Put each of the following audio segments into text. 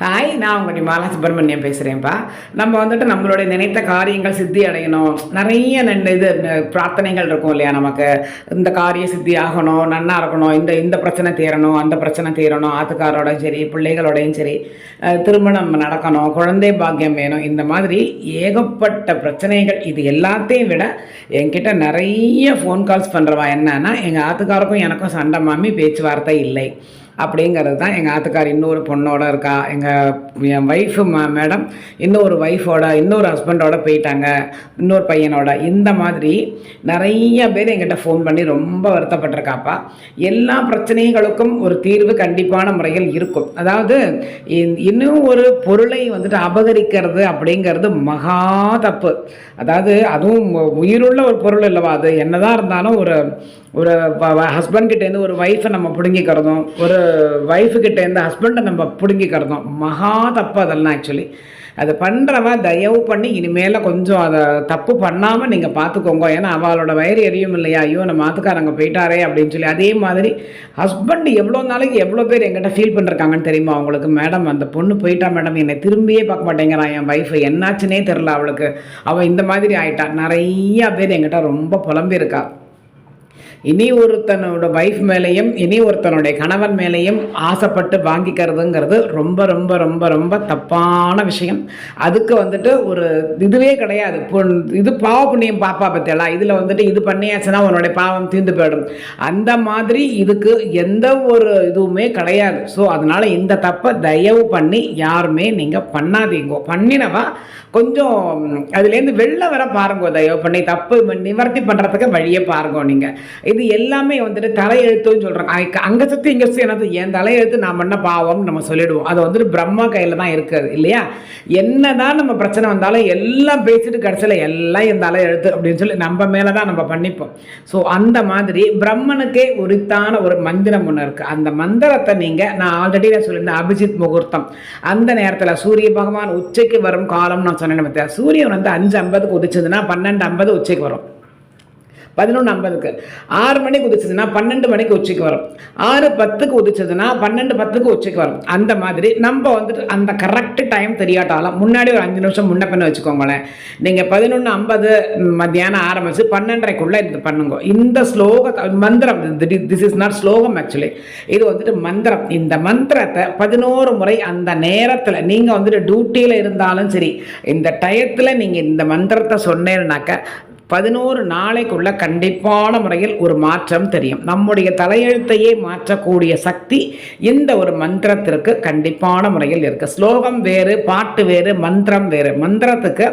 Hi நான் உங்கள் நிமாலா சுப்பிரமணியம் பேசுகிறேன்ப்பா நம்ம வந்துட்டு நம்மளுடைய நினைத்த காரியங்கள் சித்தி அடையணும். நிறைய நன் இது பிரார்த்தனைகள் இருக்கும் இல்லையா நமக்கு? இந்த காரியம் சித்தி ஆகணும் நன்னா இருக்கணும் இந்த இந்த பிரச்சனை தீரணும் அந்த பிரச்சனை தீரணும் ஆத்துக்காரோடையும் சரி பிள்ளைகளோடையும் சரி திருமணம் நடக்கணும் குழந்தை பாக்கியம் வேணும் இந்த மாதிரி ஏகப்பட்ட பிரச்சனைகள் இது எல்லாத்தையும் விட என்கிட்ட நிறைய ஃபோன் கால்ஸ் பண்ணுறவா என்னன்னா எங்கள் ஆத்துக்காருக்கும் எனக்கும் சண்டை மாமி பேச்சுவார்த்தை இல்லை. அப்படிங்கிறது தான் எங்கள் ஆத்துக்கார் இன்னொரு பொண்ணோட இருக்கா. எங்கள் என் ஒய்ஃபு மேடம் இன்னொரு ஒய்ஃபோட இன்னொரு ஹஸ்பண்டோட போயிட்டாங்க. இன்னொரு பையனோட. இந்த மாதிரி நிறைய பேர் எங்கிட்ட ஃபோன் பண்ணி ரொம்ப வருத்தப்பட்டிருக்காப்பா. எல்லா பிரச்சனைகளுக்கும் ஒரு தீர்வு கண்டிப்பான முறையில் இருக்கும். அதாவது இன்னும் ஒரு பொருளை வந்துட்டு அபகரிக்கிறது அப்படிங்கிறது மகா தப்பு. அதாவது அதுவும் உயிருள்ள ஒரு பொருள் இல்லவா அது என்னதான் இருந்தாலும் ஒரு ஒரு ஹஸ்பண்ட் கிட்டேருந்து ஒரு ஒய்ஃபை நம்ம பிடுங்கிக்கிறதும் ஒரு ஒய்ஃபு கிட்டேருந்து ஹஸ்பண்டை நம்ம பிடுங்கிக்கிறதும் மகா தப்பு அதெல்லாம் ஆக்சுவலி அது பண்ணுறவன் தயவு பண்ணி இனிமேல் கொஞ்சம் அதை தப்பு பண்ணாமல் நீங்கள் பார்த்துக்கோங்க ஏன்னா அவளோட வயிறு எரியும் இல்லையா? ஐயோ நம்ம மாத்துக்காரங்க போயிட்டாரே அப்படின்னு சொல்லி அதே மாதிரி ஹஸ்பண்ட் எவ்வளோ நாளைக்கு எவ்வளோ பேர் எங்கிட்ட ஃபீல் பண்ணிருக்காங்கன்னு தெரியுமா அவங்களுக்கு? மேடம் அந்த பொண்ணு போயிட்டா மேடம் என்னை திரும்பியே பார்க்க மாட்டேங்கிறான் என் ஒய்ஃபு என்னாச்சுன்னே தெரில அவளுக்கு. அவள் இந்த மாதிரி ஆயிட்டா. நிறையா பேர் எங்கிட்ட ரொம்ப புலம்பியிருக்கா. இனி ஒருத்தனோட வைஃப் மேலேயும் இனி ஒருத்தனுடைய கணவன் மேலேயும் ஆசைப்பட்டு வாங்கிக்கிறதுங்கிறது ரொம்ப ரொம்ப ரொம்ப ரொம்ப தப்பான விஷயம். அதுக்கு வந்துட்டு ஒரு இதுவே கிடையாது. இது பாவ புண்ணியம் பாப்பா பத்தியெல்லாம் இதில் வந்துட்டு இது பண்ணியாச்சுன்னா உன்னுடைய பாவம் தீர்ந்து போயிடும். அந்த மாதிரி இதுக்கு எந்த ஒரு இதுவுமே கிடையாது. ஸோ அதனால் இந்த தப்பை தயவு பண்ணி யாருமே நீங்கள் பண்ணாதீங்க. பண்ணினவா? கொஞ்சம் அதுலேருந்து வெளில வர பாருங்கோ தயவு பண்ணி. தப்பு நிவர்த்தி பண்ணுறதுக்கு வழியே பாருங்க நீங்கள் இது எல்லாமே வந்துட்டு தலையெழுத்துன்னு சொல்கிறாங்க அங்கே சுற்றி இங்கே சுற்றி என்னது? என் தலையெழுத்து நான் பண்ண பாவம்னு நம்ம சொல்லிடுவோம். அது வந்துட்டு பிரம்மா கையில் தான் இருக்குது இல்லையா? என்ன தான் நம்ம பிரச்சனை வந்தாலும் எல்லாம் பேசிட்டு கடைசியில் எல்லாம் என் தலையெழுத்து அப்படின்னு சொல்லி நம்ம மேலே தான் நம்ம பண்ணிப்போம். ஸோ அந்த மாதிரி பிரம்மனுக்கே உரித்தான ஒரு மந்திரம் ஒன்று இருக்குது அந்த மந்திரத்தை நீங்கள் நான் ஆல்ரெடி நான் சொல்லியிருந்தேன் அபிஜித் முகூர்த்தம். அந்த நேரத்தில் சூரிய பகவான் உச்சைக்கு வரும் காலம் நான் சொன்னேன் சூரியன் வந்து அஞ்சு ஐம்பதுக்கு உதிச்சதுன்னா பன்னெண்டு ஐம்பது உச்சைக்கு வரும். பதினொன்று ஐம்பதுக்கு. ஆறு மணிக்கு உதிச்சதுன்னா பன்னெண்டு மணிக்கு உச்சிக்கு வரும். ஆறு பத்துக்கு உதிச்சதுன்னா பன்னெண்டு பத்துக்கு உச்சிக்கு வரும். அந்த மாதிரி நம்ம வந்துட்டு அந்த கரெக்ட் டைம் தெரியாட்டாலும் முன்னாடி ஒரு அஞ்சு நிமிஷம் முன்ன பண்ண வச்சுக்கோங்களேன். நீங்கள் பதினொன்று ஐம்பது மத்தியானம் ஆரம்பித்து பன்னெண்டரைக்குள்ளே இது பண்ணுங்க. இந்த ஸ்லோக மந்திரம் திஸ் இஸ் நாட் ஸ்லோகம் ஆக்சுவலி இது வந்துட்டு மந்திரம். இந்த மந்திரத்தை பதினோரு முறை அந்த நேரத்தில் நீங்கள் வந்துட்டு டியூட்டியில் இருந்தாலும் சரி இந்த டயத்தில் நீங்கள் இந்த மந்திரத்தை சொன்னேன்னாக்க பதினோரு நாளைக்குள்ள கண்டிப்பான முறையில் ஒரு மாற்றம் தெரியும். நம்முடைய தலையெழுத்தையே மாற்றக்கூடிய சக்தி இந்த ஒரு மந்திரத்திற்கு கண்டிப்பான முறையில் இருக்குது ஸ்லோகம் வேறு பாட்டு வேறு மந்திரம் வேறு. மந்திரத்துக்கு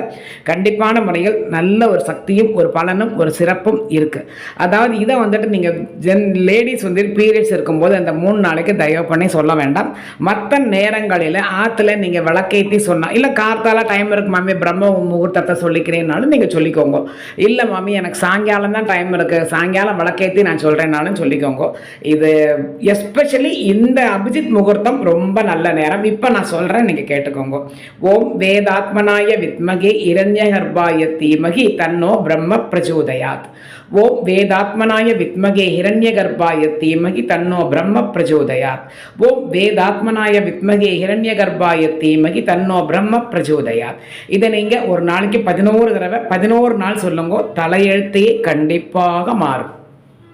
கண்டிப்பான முறையில் நல்ல ஒரு சக்தியும் ஒரு பலனும் ஒரு சிறப்பும் இருக்குது அதாவது இதை வந்துட்டு நீங்கள் ஜென் லேடிஸ் வந்து பீரியட்ஸ் இருக்கும்போது அந்த மூணு நாளைக்கு தயவு பண்ணி சொல்ல வேண்டாம். மற்ற நேரங்களில் ஆற்றுல நீங்கள் விளக்கேற்றி சொன்னால் இல்லை கார்த்தால டைம் இருக்கு மாமி பிரம்ம முகூர்த்தத்தை சொல்லிக்கிறேன்னாலும் நீங்கள் சொல்லிக்கோங்க. இல்லை மாமி எனக்கு சாயங்காலம் தான் டைம் இருக்குது சாயங்காலம் விளக்கேற்றி நான் சொல்கிறேன்னாலும் சொல்லிக்கோங்க. இது எஸ்பெஷலி இந்த அபிஜித் முகூர்த்தம் ரொம்ப நல்ல நேரம். இப்போ நான் சொல்கிறேன் நீங்கள் கேட்டுக்கோங்க. ஓம் வேதாத்மனாய வித்மகே இரண்யகர்பாய தீமகி தன்னோ பிரம்ம பிரச்சோதயாத் ஓம் வேதாத்மனாய வித்மகே ஹிரண்ய கர்ப்பாய தீமகி தன்னோ பிரம்ம பிரச்சோதயாத் ஓம் வேதாத்மனாய வித்மகே ஹிரண்ய கர்ப்பாய தீமகி தன்னோ பிரம்ம பிரச்சோதயாத் இதை நீங்கள் ஒரு நாளைக்கு பதினோரு தடவை பதினோரு நாள் சொல்லுங்க. தலையெழுத்தையே கண்டிப்பாக மாறும்.